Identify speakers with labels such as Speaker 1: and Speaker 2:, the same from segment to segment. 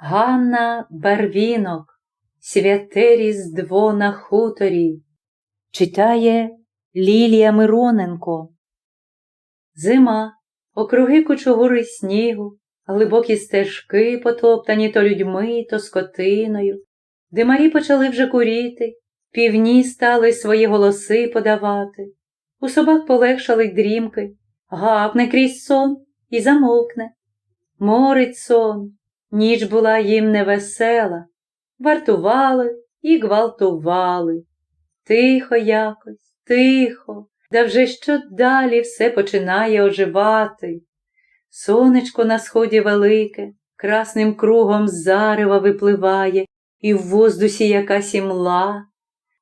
Speaker 1: Ганна Барвінок, Святе Різдво на хуторі. Читає Лілія Мироненко. Зима, округи кучугури снігу, глибокі стежки, потоптані то людьми, то скотиною. Димарі почали вже куріти, півні стали свої голоси подавати. У собак полегшали дрімки, гавне крізь сон і замовкне. Морить сон, ніч була їм невесела, вартували і гвалтували. Тихо якось, тихо, да вже що далі все починає оживати. Сонечко на сході велике, красним кругом зарева випливає, і в воздусі якась імла.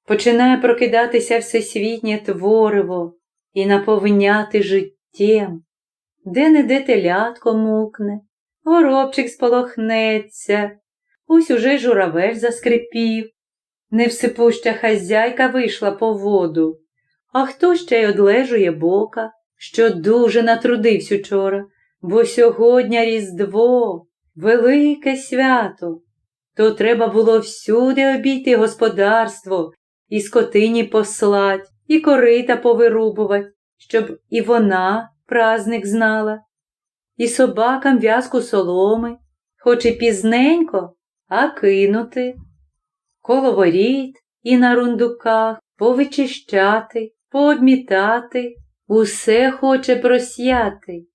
Speaker 1: Починає прокидатися всесвітнє твориво і наповняти життєм, де не де телятко мукне, горобчик сполохнеться, ось уже журавель заскрипів. Невсипуща хазяйка вийшла по воду, а хто ще й одлежує бока, що дуже натрудився учора, бо сьогодні Різдво, велике свято, то треба було всюди обійти господарство і скотині послать, і корита повирубувати, щоб і вона праздник знала, і собакам в'язку соломи, хоч і пізненько, а кинути. Коло воріт і на рундуках повичищати, пообмітати, усе хоче просяти.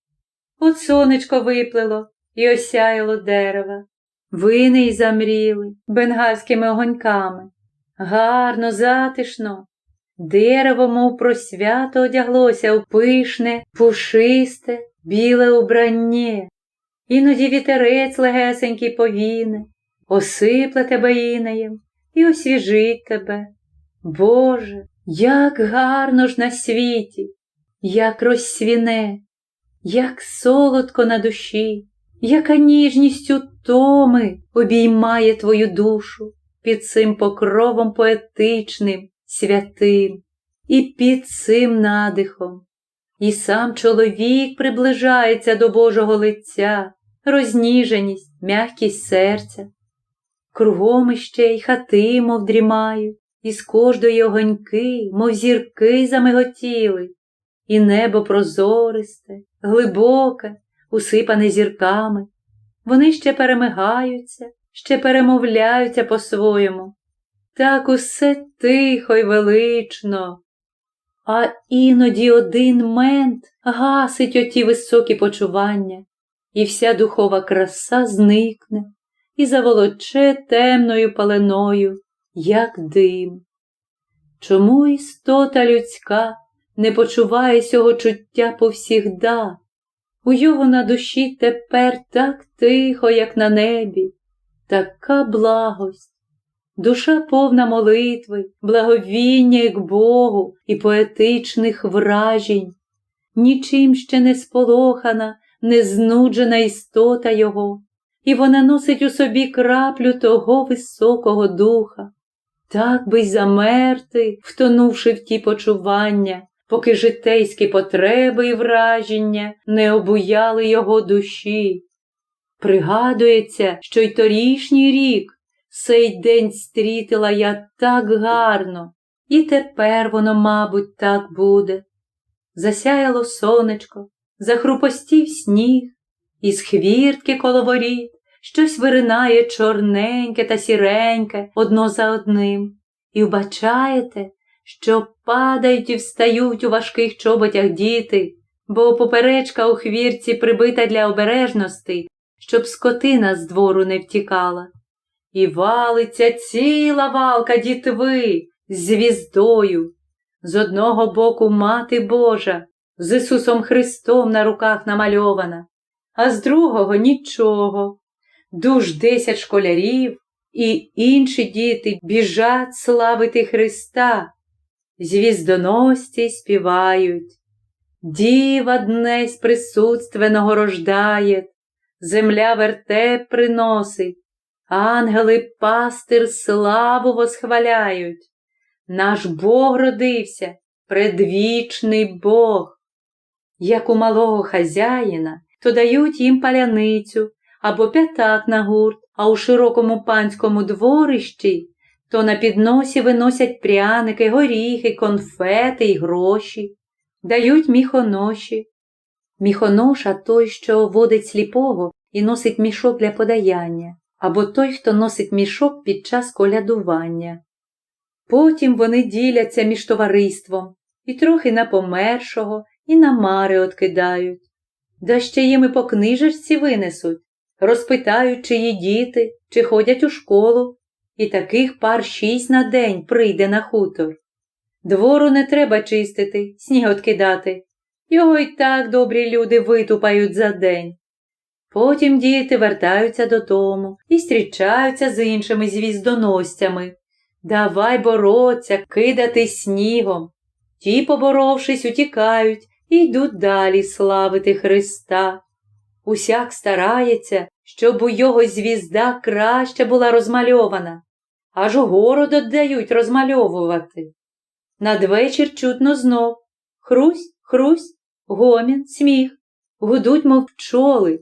Speaker 1: От сонечко виплило і осяяло дерева, вини й замріли бенгальськими огоньками. Гарно, затишно. Дерево, мов просвято одяглося у пишне, пушисте, біле убрання. Іноді вітерець легесенький повіне, осипле тебе інеєм і освіжить тебе. Боже, як гарно ж на світі, як розсвіне, як солодко на душі, яка ніжність утоми обіймає твою душу під цим покровом поетичним, святим і під цим надихом. І сам чоловік приближається до Божого лиця, розніженість, м'якість серця. Кругом іще й хати, мов дрімають, і з кожної огоньки, мов зірки замиготіли, і небо прозористе, глибоке, усипане зірками. Вони ще перемигаються, ще перемовляються по-своєму. Так усе тихо й велично. А іноді один мент гасить оті високі почування, і вся духова краса зникне і заволоче темною паленою, як дим. Чому істота людська не почуває сього чуття повсігда? У його на душі тепер так тихо, як на небі, така благость, душа повна молитви, благовіння як Богу і поетичних вражень, нічим ще не сполохана, не знуджена істота Його, і вона носить у собі краплю того високого духа, так би й замерти, втонувши в ті почування, поки житейські потреби і враження не обуяли його душі. Пригадується, що й торішній рік сей день стрітила я так гарно, і тепер воно, мабуть, так буде. Засяяло сонечко, захрупостів сніг, із хвіртки коло воріт щось виринає чорненьке та сіреньке одно за одним, і вбачаєте, що падають і встають у важких чоботях діти, бо поперечка у хвірці прибита для обережності, щоб скотина з двору не втікала. І валиться ціла валка дітви з звіздою. З одного боку мати Божа, з Ісусом Христом на руках намальована, а з другого нічого. Дуж десять школярів і інші діти біжать славити Христа, звіздоносці співають. Діва днесь присутственного рождає, земля вертеп приносить, ангели пастир славу восхваляють. Наш Бог родився, предвічний Бог. Як у малого хазяїна, то дають їм паляницю або п'ятак на гурт, а у широкому панському дворищі то на підносі виносять пряники, горіхи, конфети й гроші, дають міхоноші. Міхоноша той, що водить сліпого і носить мішок для подаяння, або той, хто носить мішок під час колядування. Потім вони діляться між товариством і трохи на помершого, і на мари откидають. Да ще їм і по книжечці винесуть, розпитають, чиї діти, чи ходять у школу, і таких пар шість на день прийде на хутор. Двору не треба чистити, сніг откидати. Його й так добрі люди витупають за день. Потім діти вертаються додому і зустрічаються з іншими звіздоносцями. Давай бороться, кидати снігом. Ті, поборовшись, утікають і йдуть далі славити Христа. Усяк старається, щоб у його звізда краще була розмальована, аж город отдають розмальовувати. Надвечір чутно знов хрусь, хрусь, гомін, сміх, гудуть, мов пчоли.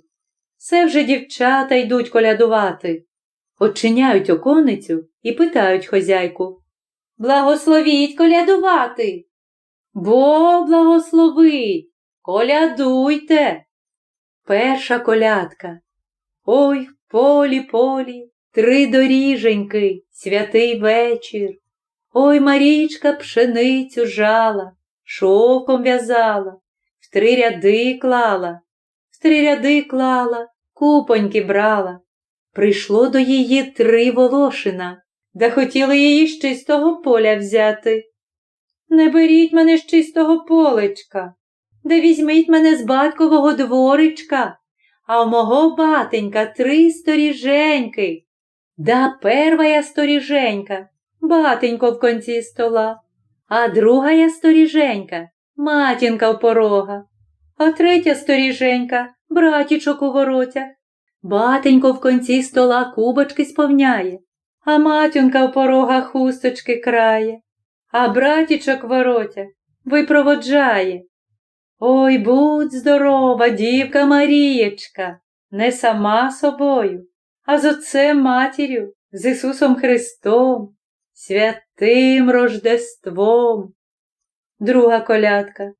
Speaker 1: Все вже дівчата йдуть колядувати. Очиняють оконицю і питають хозяйку Благословіть колядувати. Бо благословить, колядуйте. Перша колядка. Ой, полі полі, три доріженьки, святий вечір. Ой, Марічка пшеницю жала, шовком в'язала, в три ряди клала, в три ряди клала, купоньки брала. Прийшло до її три волошина, да хотіли її з чистого поля взяти. Не беріть мене з чистого полечка, да візьміть мене з батькового дворичка, а у мого батенька три сторіженьки. Да первая сторіженька, батенько в конці стола, а другая сторіженька, матінка в порога, а третя сторіженька, братічок у воротях. Батенько в конці стола кубочки сповняє, а матінка в порогах хусточки крає, а братічок в воротях випроводжає. Ой, будь здорова, дівка Марієчка, не сама собою, а з отцем матір'ю, з Ісусом Христом, святим Рождеством. Друга колядка.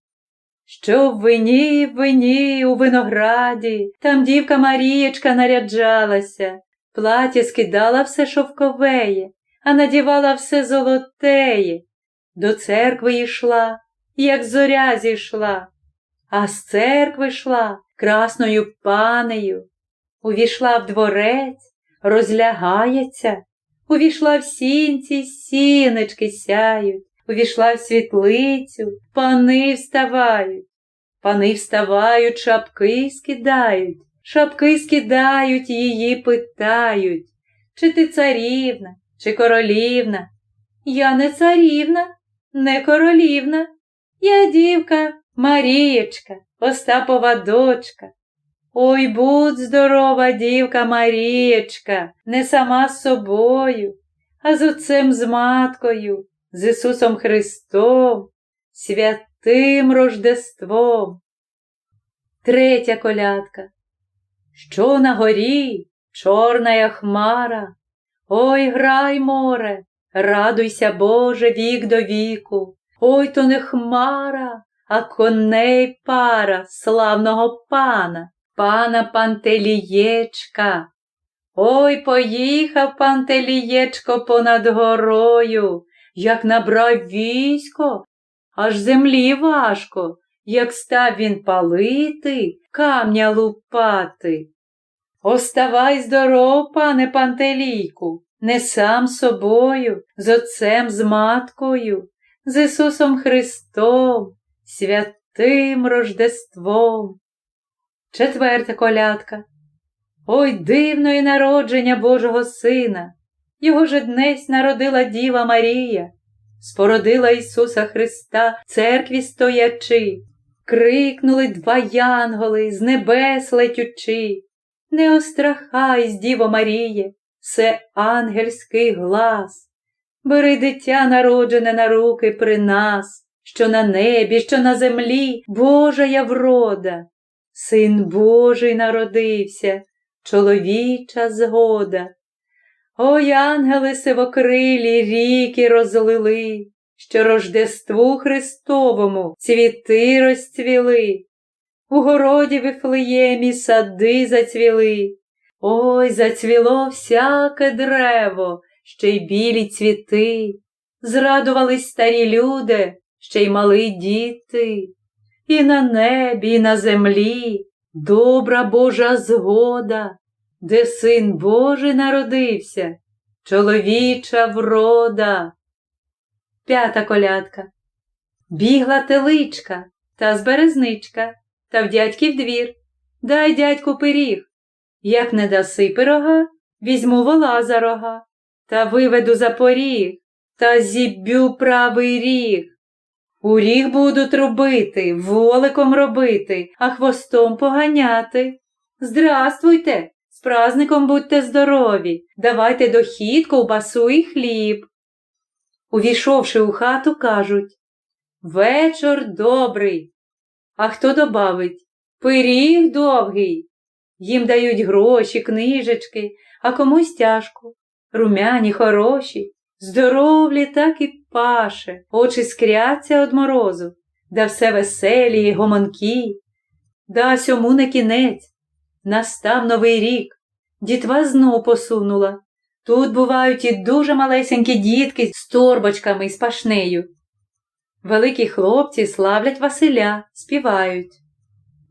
Speaker 1: Що в вині, в вині, у винограді, там дівка Марієчка наряджалася, плаття скидала все шовковеє, а надівала все золотеє. До церкви йшла, як зоря зійшла, а з церкви йшла красною панею. Увійшла в дворець, розлягається, увійшла в сінці, сіночки сяють, увійшла в світлицю, пани вставають. Пани вставають, шапки скидають, шапки скидають, її питають, чи ти царівна, чи королівна. Я не царівна, не королівна, я дівка Марієчка, Остапова дочка. Ой, будь здорова, дівка Марієчка, не сама з собою, а з отцем з маткою, з Ісусом Христом, святим Рождеством. Третя колядка. Що на горі, чорна хмара, ой, грай, море, радуйся, Боже, вік до віку, ой то не хмара, а коней пара славного пана, пана Пантелієчка. Ой, поїхав Пантелієчко понад горою, як набрав військо, аж землі важко, як став він палити, камня лупати. Оставай здоров, пане Пантелійку, не сам собою, з отцем, з маткою, з Ісусом Христом, святим Рождеством. Четверта колядка. Ой, дивної народження Божого Сина, Його же днесь народила Діва Марія, спородила Ісуса Христа церкві стоячи, крикнули два янголи з небес летючи. Не острахайсь, Діво Маріє, це ангельський глас. Бери дитя народжене на руки при нас, що на небі, що на землі Божая врода. Син Божий народився, чоловіча згода. Ой, ангели сивокрилі ріки розлили, що Рождеству Христовому цвіти розцвіли. У городі Вифлеємі сади зацвіли. Ой, зацвіло всяке древо, ще й білі цвіти. Зрадувались старі люди, ще й мали діти. І на небі, і на землі добра Божа згода, де син Божий народився, чоловіча врода. П'ята колядка. Бігла теличка та з березничка, та в дядьків двір. Дай дядьку пиріг. Як не даси пирога, візьму вола за рога, та виведу за поріг, та зіб'ю правий ріг. У ріг буду трубити, воликом робити, а хвостом поганяти. Здравствуйте, з праздником будьте здорові, давайте дохід, ковбасу і хліб. Увійшовши у хату, кажуть Вечор добрий. А хто добавить Пиріг довгий. Їм дають гроші, книжечки, а комусь тяжко. Румяні, хороші, здоровлі так і паше, очі скряться од морозу, да все веселі, гомонкі. Да сьому не кінець. Настав новий рік. Дітва знов посунула. Тут бувають і дуже малесенькі дітки з торбочками і з пашнею. Великі хлопці славлять Василя, співають.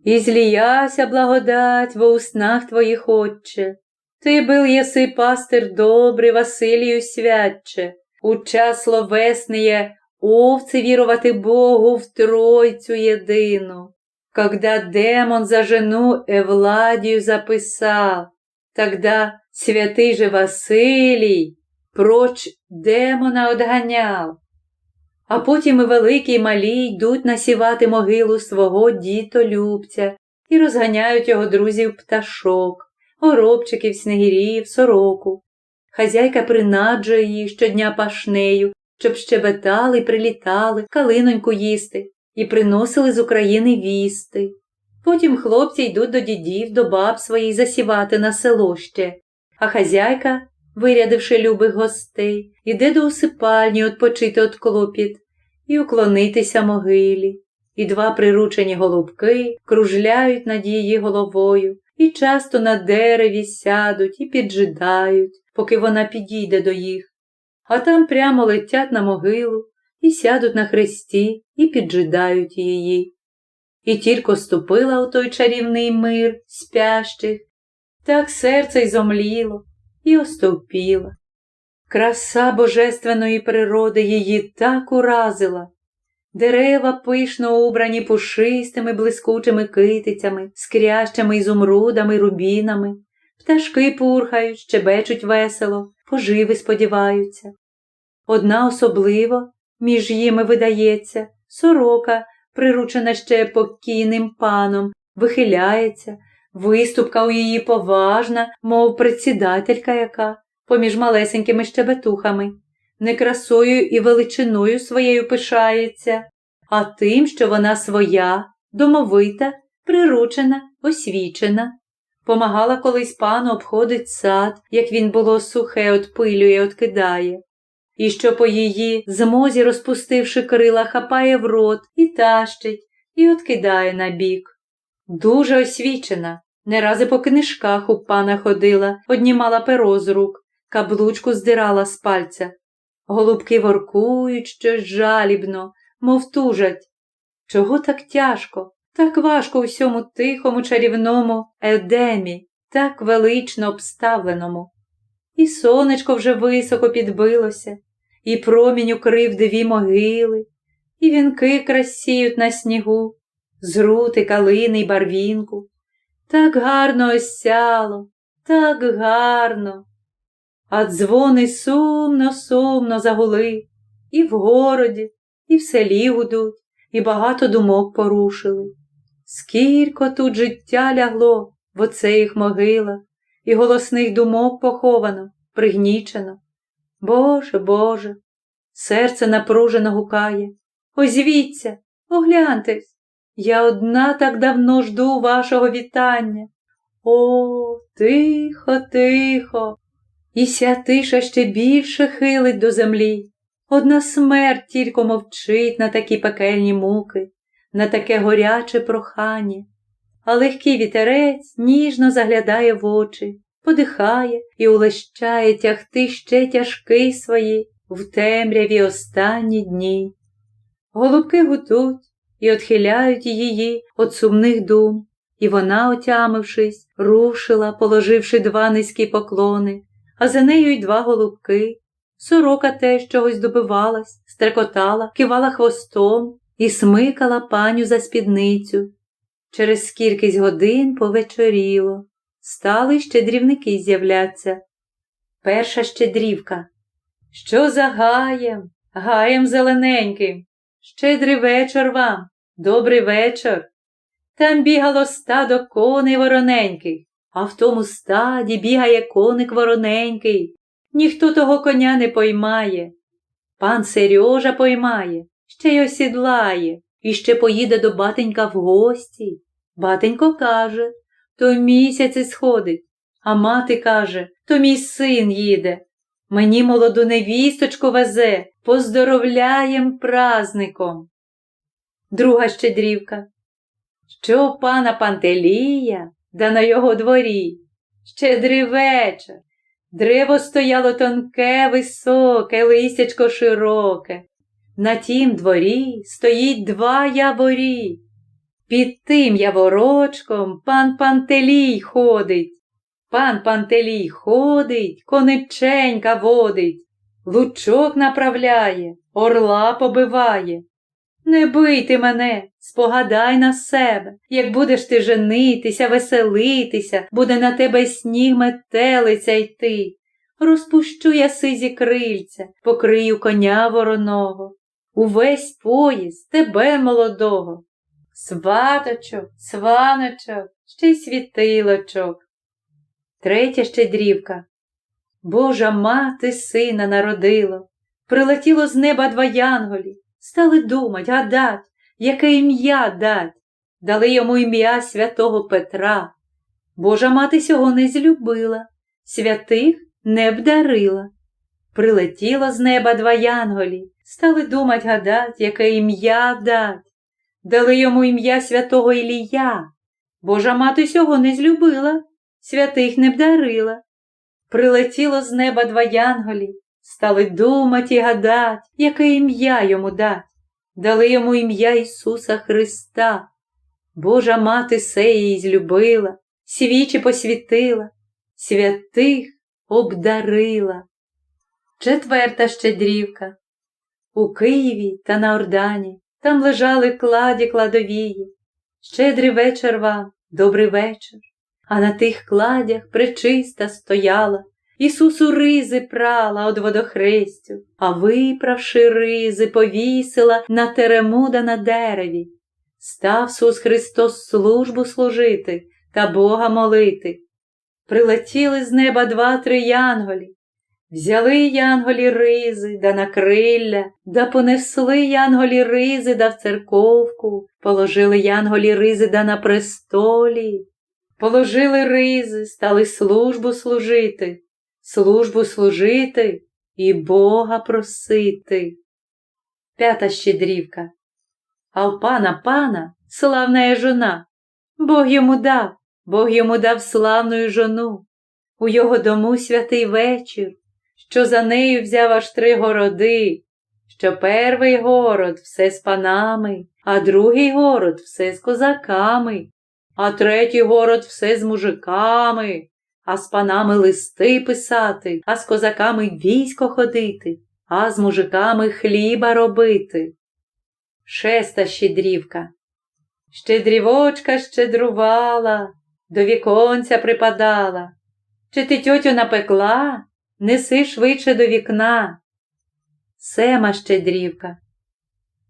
Speaker 1: І зліяся благодать во уснах твоїх, Отче. Ти был єси пастир добрий, Василію святче, у час словесніє овцы вірувати Богу в Тройцю єдину. Когда демон за жену Евладію записав, тогда святий же Василій проч демона одганяв. А потім і великі, і малі йдуть насівати могилу свого дітолюбця і розганяють його друзів пташок, горобчиків, снегірів, сороку. Хазяйка принаджує її щодня пашнею, щоб щебетали, прилітали, калиноньку їсти і приносили з України вісти. Потім хлопці йдуть до дідів, до баб своїх засівати на село ще, а хазяйка вирядивши любих гостей, іде до усипальні відпочити от клопіт і уклонитися могилі. І два приручені голубки кружляють над її головою і часто на дереві сядуть і піджидають, поки вона підійде до їх, а там прямо летять на могилу і сядуть на хресті і піджидають її. І тільки ступила у той чарівний мир спящих, так серце й зомліло, і остовпіла. Краса божественної природи її так уразила. Дерева пишно убрані пушистими блискучими китицями, скрящами ізумрудами, рубінами, пташки пурхають, щебечуть весело, поживи сподіваються. Одна особливо між їми видається, сорока, приручена ще покійним паном, вихиляється, Виступка у її поважна, мов предсідателька яка, поміж малесенькими щебетухами, не красою і величиною своєю пишається, а тим, що вона своя, домовита, приручена, освічена. Помагала колись пану обходить сад, як він було сухе, отпилює, откидає, і що по її змозі, розпустивши крила, хапає в рот і тащить, і откидає на бік. Дуже освічена, не рази по книжках у пана ходила, однімала перо з рук, каблучку здирала з пальця. Голубки воркують щось жалібно, мов тужать. Чого так тяжко, так важко у всьому тихому, чарівному едемі, так велично обставленому. І сонечко вже високо підбилося, і промінь укрив дві могили, і вінки красіють на снігу, зрути, калини й барвінку. Так гарно осяло, так гарно. А дзвони сумно, сумно загули, і в городі, і в селі гудуть, і багато думок порушили. Скілько тут життя лягло в оцеїх могилах, і голосних думок поховано, пригнічено. Боже, Боже, серце напружено гукає. Озвіться, огляньтесь. Я одна так давно жду вашого вітання. О, тихо, тихо. І ся тиша ще більше хилить до землі. Одна смерть тільки мовчить на такі пекельні муки, на таке горяче прохання, а легкий вітерець ніжно заглядає в очі, подихає і улещає тягти ще тяжкий свої в темряві останні дні. Голубки гутуть і отхиляють її від сумних дум, і вона, отямившись, рушила, положивши два низькі поклони, а за нею й два голубки. Сорока теж чогось добивалась, стрекотала, кивала хвостом і смикала паню за спідницю. Через скількись годин повечоріло, стали щедрівники з'являться. Перша щедрівка. Що за гаєм, гаєм зелененьким? Щедрий вечір вам, добрий вечір. Там бігало стадо коней вороненьких, а в тому стаді бігає коник вороненький. Ніхто того коня не поймає. Пан Сережа поймає, ще й осідлає, і ще поїде до батенька в гості. Батенько каже, то місяць сходить, а мати каже, то мій син їде. Мені молоду невісточку везе, поздоровляєм празником. Друга щедрівка. Що пана Пантелія, да на його дворі? Щедрий вечір. Древо стояло тонке, високе, листячко широке. На тім дворі стоїть два яворі. Під тим яворочком пан Пантелій ходить. Пан Пантелій ходить, кониченька водить, лучок направляє, орла побиває. Не бийте мене, спогадай на себе, як будеш ти женитися, веселитися, буде на тебе сніг метелиця йти. Розпущу я сизі крильця, покрию коня вороного, увесь поїзд тебе молодого. Сваточок, сваночок, ще й світилочок. Третя щедрівка. Божа мати сина народила, прилетіло з неба два янголі, стали думать, гадать, яке ім'я дать, дали йому ім'я святого Петра. Божа мати сього не злюбила, святих не вдарила. Прилетіло з неба два янголі, стали думать, гадать, яке ім'я дать, дали йому ім'я святого Ілія. Божа мати сього не злюбила, святих не вдарила. Прилетіло з неба два янголі, стали думать і гадать, яке ім'я йому дать. Дали йому ім'я Ісуса Христа. Божа мати се її злюбила, свічі посвітила, святих обдарила. Четверта щедрівка. У Києві та на Ордані там лежали кладі кладовії. Щедрий вечір вам, добрий вечір. А на тих кладях пречиста стояла, Ісусу ризи прала од водохрестю, а виправши ризи, повісила на теремуда на дереві. Став Сус Христос службу служити та Бога молити. Прилетіли з неба два-три янголі, взяли янголі ризи да на крилля, да понесли янголі ризи да в церковку, положили янголі ризи да на престолі, положили ризи, стали службу служити службу служити і Бога просити. П'ята щедрівка. А в пана пана славна жона. Бог йому дав, Бог йому дав славну жону. У його дому святий вечір, що за нею взяв аж три городи, що перший город все з панами, а другий город все з козаками, а третій город все з мужиками, а з панами листи писати, а з козаками військо ходити, а з мужиками хліба робити. Шеста щедрівка. Щедрівочка щедрувала, до віконця припадала. Чи ти тьотю напекла? Неси швидше до вікна. Сема щедрівка.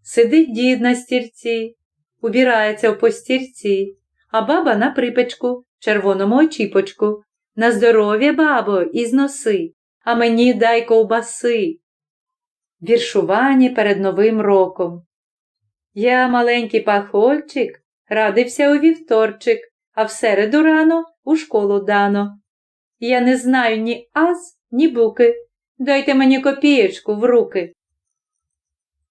Speaker 1: Сидить дід на стірці, убирається в постірці, а баба на припечку, червоному очіпочку, на здоров'я, бабо, і зноси, а мені дай ковбаси. Віршування перед Новим роком. Я, маленький пахольчик, радився у вівторчик, а в середу рано у школу дано. Я не знаю ні аз, ні буки. Дайте мені копієчку в руки.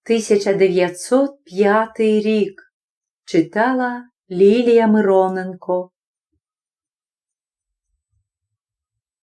Speaker 1: 1905 рік читала Лілія Мироненко